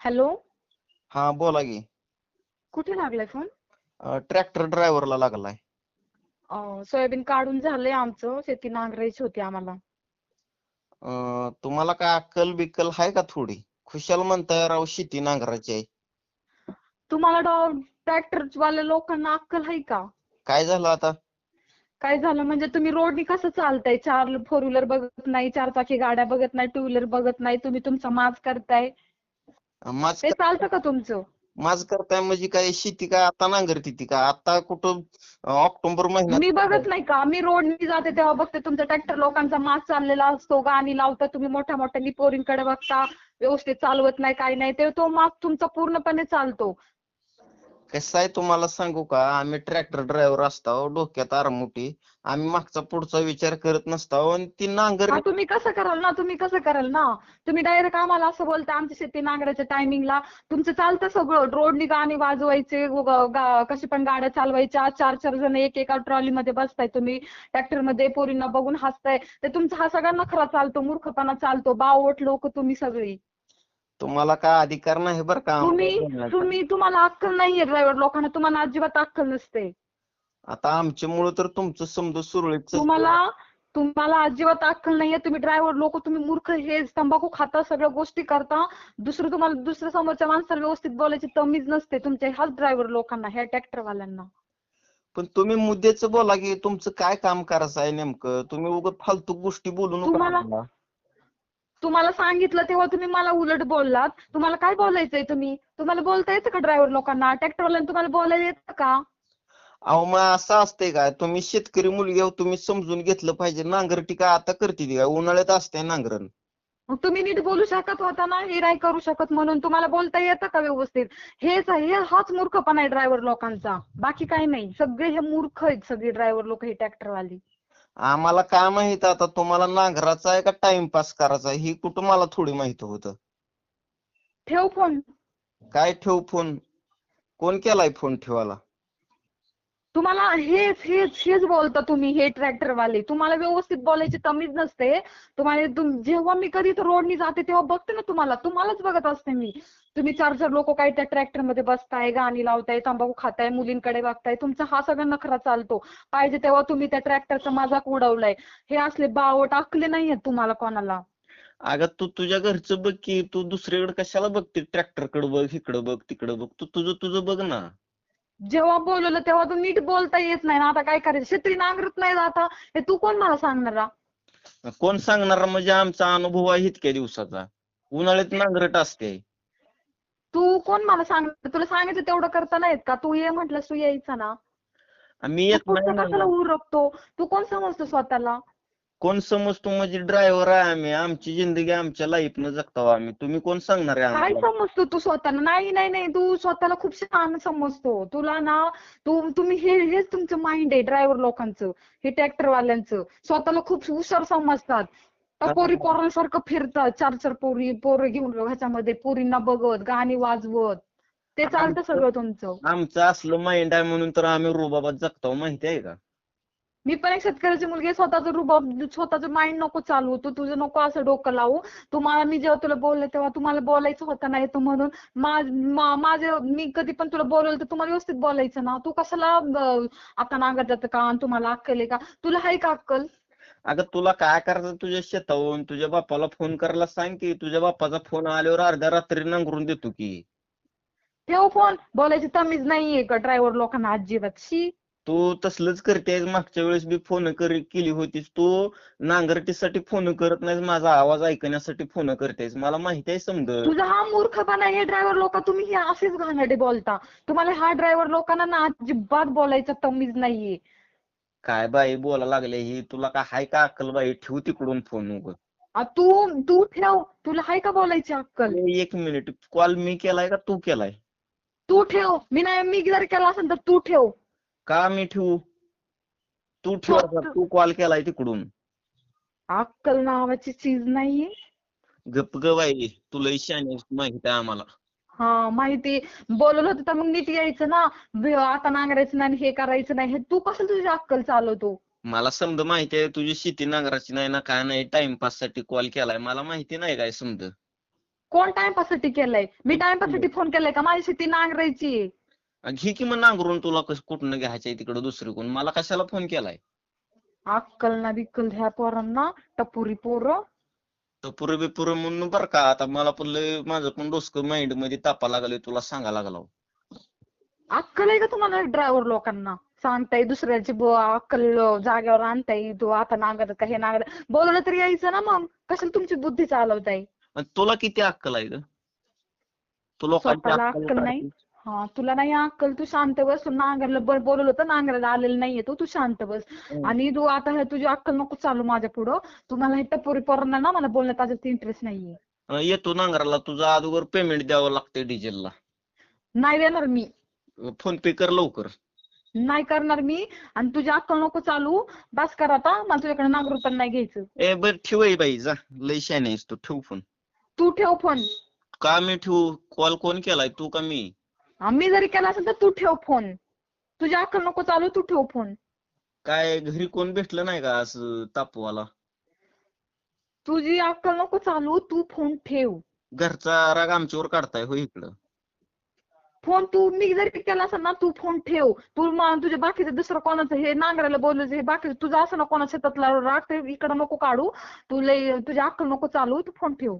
Hello? हा बोला की. कुठे लागलाय फोन? ट्रॅक्टर ड्रायव्हरला लागलाय. अं, सोयाबीन काढून झालंय आमचं शेती नांगरायची होती आम्हाला. अं, तुम्हाला काय अक्कल बिक्कल आहे का थोडी? खुशाल म्हणताय राव शेती नांगराची आहे. तुम्हाला ट्रॅक्टर वाल्या लोकांना अक्कल आहे का? काय झालं आता? काय झालं म्हणजे तुम्ही रोडनी कसं चालताय? चार फोर व्हीलर बघत नाही चार चाकी गाड्या बघत नाही टू व्हीलर बघत नाही तुम्ही तुमचा माज करताय. माझ ते चालतं का तुमचं? माझ करताय म्हणजे काय शेती काय आता नांगरती ती का? आता कुठं ऑक्टोबर महिन्यात मी बघत नाही का? मी रोडनी जाते तेव्हा बघते तुमचा ट्रॅक्टर लोकांचा माज चाललेला असतो गाणी लावता तुम्ही मोठ्या मोठ्या पोरींकडे बघता व्यवस्थित चालवत नाही काही नाही. ते तो माज तुमचा पूर्णपणे चालतो. कसं आहे तुम्हाला सांगू का? आम्ही ट्रॅक्टर ड्रायव्हर असतो डोक्यात आरमुठी आम्ही मागचा पुढचा विचार करत नसतो आणि ती नांगर हा तुम्ही कसं कराल ना? तुम्ही कसं कराल ना? तुम्ही डायरेक्ट आम्हाला असं बोलता आमची शेती नांगराच्या टायमिंगला तुमचं चालतं सगळं. रोडनी गाणी वाजवायचे ग- गा- कशी पण गाड्या चालवायच्या. चार चार जण एक एका ट्रॉली मध्ये बसताय तुम्ही. ट्रॅक्टरमध्ये पोरींना बघून हसताय. तर तुमचा हा सगळा नखरा चालतो मूर्खपणा चालतो. बावट लोक तुम्ही सगळी. तुम्हाला काय अधिकार नाही बरं का? तुम्ही. तुम्ही तुम्हाला अक्कल नाहीये ड्रायव्हर लोकांना. तुम्हाला अजिबात अक्कल नसते. आता आमच्यामुळं तर तुमचं समजा सुरळीत. तुम्हाला तुम्हाला अजिबात अक्कल नाहीये. तुम्ही ड्रायव्हर लोक तुम्ही मूर्ख हे तंबाखू खाता सगळ्या गोष्टी करता. दुसरं तुम्हाला दुसऱ्या समोरच्या माणसाला व्यवस्थित बोलायची तमीज नसते तुमच्या ह्याच ड्रायव्हर लोकांना ह्या ट्रॅक्टर वाल्यांना पण तुम्ही मुद्द्याचं बोला की तुमचं काय काम करायचं आहे नेमकं? तुम्ही उगाच फालतू गोष्टी बोलू नका तुम्हाला- सांगितलं तेव्हा तुम्ही मला उलट बोललात. तुम्हाला काय बोलायचंय तुम्ही? तुम्हाला बोलता येतं का ड्रायव्हर लोकांना? ट्रॅक्टर वाल्यांना तुम्हाला बोलायला येतं का? अहो मग असं असतंय काय? तुम्ही शेतकरी मुलगी आहो तुम्ही समजून घेतलं पाहिजे. नांगरटी काय आता करते ती काय? उन्हाळ्यात असते नांगरण. मग तुम्ही नीट बोलू शकत होता ना? हे नाही करू शकत म्हणून तुम्हाला बोलता येतं का व्यवस्थित? हेच हे हाच मूर्खपणा आहे ड्रायव्हर लोकांचा. बाकी काही नाही. सगळे हे मूर्ख आहेत सगळे ड्रायव्हर लोक हे ट्रॅक्टर वाली आम्हाला काय माहीत आता? तुम्हाला नांगराचा आहे का टाइमपास करायचा आहे? ही कुठं मला थोडी माहीत होतं. ठेव फोन. काय ठेव फोन? कोण केलाय फोन ठेवायला? तुम्हाला हेच हेच हेच बोलता तुम्ही हे ट्रॅक्टर वाले तुम्हाला व्यवस्थित बोलायची तमीज नसते. तुम्हाला तुम- जेव्हा मी कधी तर रोडनी जाते तेव्हा बघते ना तुम्हाला. तुम्हालाच बघत असते मी. तुम्ही चार चार लोक काही त्या ट्रॅक्टरमध्ये बसताय गाणी लावताय तंबाखू खाताय मुलींकडे बघताय. तुमचा हा सगळा नखरा चालतो. पाहिजे तेव्हा तुम्ही त्या ट्रॅक्टरचा मजाक उडवलाय. हे असले बावट आखले नाहीयेत तुम्हाला कोणाला. अगं तू तुझ्या घरचं बघ की तू दुसरीकडे कशाला बघते? ट्रॅक्टरकडे बघ इकडं बघ तिकडं बघ. तू तुझं तुझं बघ ना. जेव्हा बोलवलं तेव्हा तू नीट बोलता येत नाही ना. आता काय करायचं? शेती नांगरत नाही आता हे. तू कोण मला सांगणारा कोण सांगणार? म्हणजे आमचा अनुभव आहे इतक्या दिवसाचा. उन्हाळ्यात नांगरट असते. तू कोण मला सांगणार? तुला सांगितलं तेवढं करता नाहीत का? तू ये म्हटलंस तू यायचं ना. तू येत नाही. उरकतो? तू कोण समजतो स्वतःला? कोण समजतो म्हणजे ड्रायव्हर आहे आम्ही आमची जिंदगी आमच्या लाईफनं जगतो आम्ही. तुम्ही कोण सांगणार आहे काय आम्हाला? समजतो तू स्वतःला? नाही नाही नाही. तू स्वतःला खूप शहाणा समजतो. तुला ना तू तुम्ही हे हेच तुमचं माइंड आहे ड्रायव्हर लोकांचं हे ट्रॅक्टर वाल्यांचं स्वतःला खूप हुशार समजतात. त्या पोरी पोरांसारखं फिरतात. चार चार पोरी पोरं घेऊन ह्याच्यामध्ये पोरींना बघत गाणी वाजवत. ते चालतं सगळं तुमचं. आमचं असलं माइंड आहे म्हणून तर आम्ही रुबाबात जगतो माहिती आहे का? मी पण एक शेतकऱ्याची मुलगी स्वतःचं रुबाब स्वतःचं माइंड नको चालवू तू तुझं नको असं डोकं लावू. तुम्हाला मी जेव्हा तुला बोलले तेव्हा तुम्हाला बोलायचं होतं नाही तर म्हणून. माझे मी कधी पण तुला बोलवलं तर तुम्हाला व्यवस्थित बोलायचं ना. तू कशाला आता नांगरत जातं का आणि तुम्हाला अक्कल आहे का? तुला आहे का अक्कल? अगं तुला काय करायचं? तुझ्या शेतावरून तुझ्या बापाला फोन करायला सांग की तुझ्या बापाचा फोन आल्यावर अर्ध्या रात्री नांगरून देतो की. ठेव फोन बोलायची तमीज नाहीये का ड्रायव्हर लोकांना अजिबात? शी! तू तसलंच करतेस मागच्या वेळेस बी फोन केली होतीस. तू नांगरटीसाठी फोन करत नाहीस माझा आवाज ऐकण्यासाठी फोन करतेस. मला माहिती आहे समज तुझा हा मूर्खपणा हे ड्रायव्हर लोक तुम्ही हे असेच घाणेरडे बोलता. तुम्हाला हा ड्रायव्हर लोकांना ना अजिबात बोलायचा तमीज नाहीये. काय बाई बोला लागले ही. तुला काय हाय का अक्कल बाई? ठेव तिकडून फोन उग. आ, तू तू ठेव. तुला आहे का बोलायची अक्कल? एक मिनिट. कॉल मी केलाय का तू केलाय? तू ठेव. मी नाही मी जर केला असेल तर तू ठेव. का मी ठेवू? तू ठेव आता, तू कॉल केलाय तिकडून. अक्कल नावाची चीज नाहीये. गप ग बाई तुला शाने माहीत आहे आम्हाला. हा माहिती. बोलवलं होतं तर मग नीट यायचं ना. ब- आता नांगरायचं नाही हे करायचं नाही. हे तू कसं तुझी अक्कल चालवतो? मला समज माहिती आहे तुझी शेती नांगराची नाही ना काय नाही. टाइमपाससाठी कॉल केलाय. मला माहिती नाही काय समज. कोण टाइमपाससाठी केलंय? मी टाइमपाससाठी फोन केलाय का? माझी शेती नांगरायची. आणि घे की मग नांगरून तुला कस कुठनं घ्यायचंय तिकडे दुसरीकडून? मला कशाला फोन केलाय? अक्कल ना बिक्कल ह्या पोरांना टपुरी पोरं. तर पुरे बिपुरे म्हणून बरं का आता मला पण लय माझं पण डोसकं माइंडमध्ये तापा लागले तुला सांगा लागला अक्कल आहे का तुम्हाला ड्रायव्हर लोकांना? सांगताय दुसऱ्याची ब अक्कल जाग्यावर आणताय तो आता नांगरत का हे नांगरत? बोलवलं तरी यायचं ना मग. कशाला तुमची बुद्धी चालवताय? आणि तुला किती अक्कल आहे ग? तू लोकांची स्वतःला अक्कल अक्कल नाही. काढते. हा तुला नाही अक्कल? तू शांत बस. तू नांगरला बोलवलं तर नांगरायला आलेलं नाहीये तू. तू शांत बस. हम्म. आणि तू आता हे तुझी अक्कल नको चालू माझ्या पुढं. तुम्हाला हे टपोरी पोरांना ना मला बोलण्यात अजिबात इंटरेस्ट नाहीये. येतो नांगराला. तुझं अगोदर पेमेंट द्यावं लागतंय डिझेलला. नाही देणार मी. फोन पे कर लवकर. नाही करणार मी. आणि तुझी अक्कल नको चालू. बस कर आता. मला तुझ्याकडे नांगरू पण नाही घ्यायचं. ए बर ठेव बाई. जा. लय शाने आहेस तू. ठेव फोन. तू ठेव फोन. का मी ठेवू? कॉल कोण केलाय? तू का मी? मी जरी केला असेल तर तू ठेव फोन. तुझी अक्कल नको चालू तू ठेव फोन. काय घरी कोण भेटलं नाही का असं तापवाला? तुझी अक्कल नको चालू तू फोन ठेव. घरचा राग आमच्यावर काढताय हो इकडं. फोन तू मी जरी केला असेल ना तू फोन ठेव. तू म- तुझ्या बाकीचं दुसरं कोणाचं हे नांगरायला बोलायचं हे बाकीचं तुझं असं ना कोणा शेतातला राग ते इकडं नको काढू. तू लय तुझी अक्कल नको चालू तू फोन ठेव.